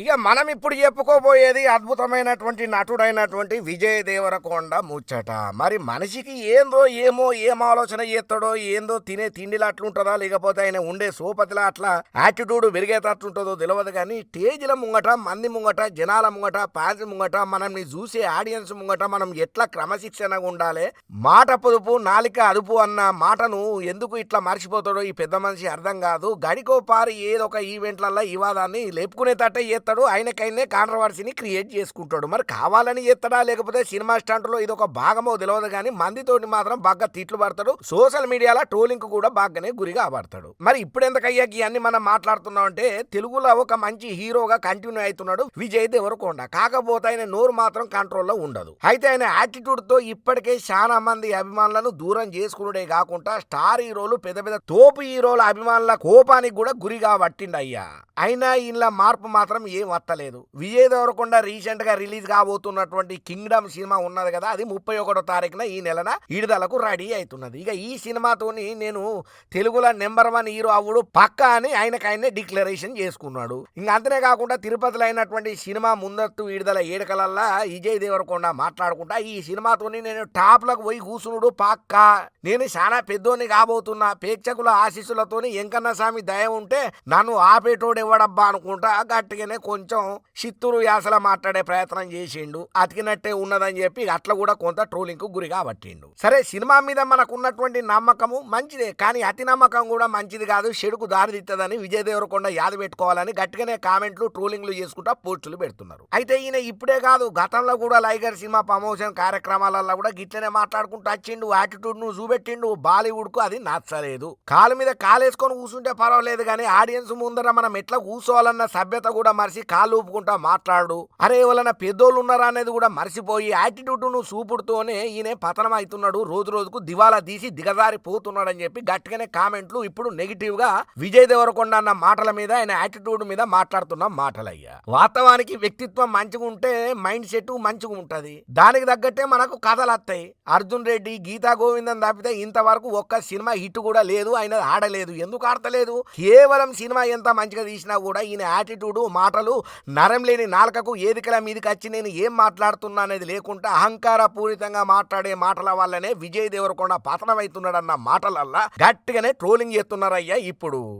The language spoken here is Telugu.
ఇక మనం ఇప్పుడు చెప్పుకోబోయేది అద్భుతమైనటువంటి నటుడైనటువంటి విజయ్ దేవరకొండ ముచ్చట. మరి మనిషికి ఏందో ఏమో ఏం ఆలోచన చేస్తాడో ఏందో తినే తిండిలో అట్లుంటుందా లేకపోతే ఆయన ఉండే సోపతిలా అట్లా యాటిట్యూడ్ పెరిగేటట్లుంటుందో తెలియదు కానీ స్టేజ్ల ముంగట మంది ముంగట జనాల ముంగట ఫ్యాన్స్ ముంగట మనల్ని చూసే ఆడియన్స్ ముంగట మనం ఎట్లా క్రమశిక్షణగా ఉండాలి? మాట పొదుపు నాలిక అదుపు అన్న మాటను ఎందుకు ఇట్లా మర్చిపోతాడో ఈ పెద్ద మనిషి అర్థం కాదు. గడికో పారి ఏదో ఒక ఈవెంట్లల్లో ఈ వాదాన్ని లేపుకునేటట్టే చేస్తాడు ఆయనకైనే కాంట్రవర్సీని క్రియేట్ చేసుకుంటాడు. మరి కావాలని చేస్తాడా? లేకపోతే సినిమా స్టంట్లో ఇది ఒక భాగమో తెలియదు కానీ మందితోటి మాత్రం బాగా తిట్లు పడతాడు. సోషల్ మీడియాలో ట్రోలింగ్ కూడా బాగానే గురి కాబడతాడు మరి ఇప్పుడు ఎందుకయ్యా ఇవన్నీ మనం మాట్లాడుతున్నాం అంటే తెలుగులో ఒక మంచి హీరోగా కంటిన్యూ అవుతున్నాడు విజయ్ దేవరకొండ. కాకపోతే ఆయన నోరు మాత్రం కంట్రోల్లో ఉండదు. అయితే ఆయన యాటిట్యూడ్తో ఇప్పటికే చాలా మంది అభిమానులను దూరం చేసుకునుడే కాకుండా స్టార్ హీరోలు పెద్ద పెద్ద తోపు హీరోల అభిమానుల కోపానికి కూడా గురిగా పట్టిండయ్యా. అయినా ఇలా మార్పు మాత్రం వత్తలేదు విజయ్ దేవరకొండ రీసెంట్గా రిలీజ్ కాబోతున్నటువంటి కింగ్డమ్ సినిమా ఉన్నది కదా అది ముప్పై ఒకటో తారీఖున ఈ నెలన విడుదలకు రెడీ అవుతున్నది ఇక ఈ సినిమాతోని నేను తెలుగులో నెంబర్ వన్ హీరో అవ్వడు పక్కా అని ఆయనకు ఆయనే డిక్లరేషన్ చేసుకున్నాడు. ఇంకా అంతనే కాకుండా తిరుపతిలో అయినటువంటి సినిమా ముందత్తు విడుదల ఏడుకలల్లా విజయ్ దేవరకొండ మాట్లాడుకుంటా ఈ సినిమాతోని నేను టాప్లకు పోయి కూసునుడు పక్కా. నేను చాలా పెద్దోని కాబోతున్నా ప్రేక్షకుల ఆశీస్సులతోని వెంకన్న స్వామి దయ ఉంటే నన్ను ఆపేటోడు ఎవడబ్బా అనుకుంటా గట్టిగానే కొంచెం చిత్తూరు యాసలా మాట్లాడే ప్రయత్నం చేసిండు. అతికినట్టే ఉన్నదని చెప్పి అట్లా కూడా కొంత ట్రోలింగ్కు గురి కాబట్టిండు. సరే సినిమా మీద మనకు ఉన్నటువంటి నమ్మకము మంచిదే కానీ అతి నమ్మకం కూడా మంచిది కాదు. చెడుకు దారి విజయ్ దేవరకొండ యాద పెట్టుకోవాలని గట్టిగానే కామెంట్లు ట్రోలింగ్లు చేసుకుంటా పోస్టులు పెడుతున్నారు. అయితే ఈయన ఇప్పుడే కాదు గతంలో కూడా లైగర్ సినిమా ప్రమోషన్ కార్యక్రమాలలో కూడా గిట్లనే మాట్లాడుకుంటూ వచ్చిండు. యాటిట్యూడ్ను చూపెట్టిండు. బాలీవుడ్కు అది నచ్చలేదు. కాలు మీద కాలేసుకొని కూర్చుంటే పర్వాలేదు కానీ ఆడియన్స్ ముందర మనం ఎట్లా కూర్చోవాలన్న సభ్యత కూడా మరిచి కాలు ఊపుకుంటా మాట్లాడు. అరే వలన పెద్దోళ్ళు ఉన్నారా అనేది కూడా మర్చిపోయి యాటిట్యూడ్ను చూపుడుతోనే ఈయన పతనం అవుతున్నాడు రోజు రోజుకు దివాలా తీసి దిగదారి పోతున్నాడు అని చెప్పి గట్టిగానే కామెంట్లు ఇప్పుడు నెగిటివ్గా విజయ్ దేవరకొండ అన్న మాటల మీద ఆయన యాటిట్యూడ్ మీద మాట్లాడుతున్న మాటలయ్యా. వాస్తవానికి వ్యక్తిత్వం మంచిగా ఉంటే మైండ్ సెట్ మంచిగా ఉంటది. దానికి తగ్గట్టే మనకు కథలు వస్తాయి. అర్జున్ రెడ్డి గీతా గోవిందం తప్పితే ఇంతవరకు ఒక్క సినిమా హిట్ కూడా లేదు. ఆయన ఆడలేదు. ఎందుకు ఆడతలేదు? కేవలం సినిమా ఎంత మంచిగా తీసినా కూడా ఈయన యాటిట్యూడ్ మాటలు నరం లేని నాలుకకు ఏదికల మీదకి వచ్చి నేను ఏం మాట్లాడుతున్నా అనేది లేకుండా అహంకారపూరితంగా మాట్లాడే మాటల వల్లనే విజయ్ దేవరకొండ పతనమవుతున్నాడన్న మాటలల్లా గట్టిగానే ట్రోలింగ్ చేస్తున్నారయ్యా ఇప్పుడు.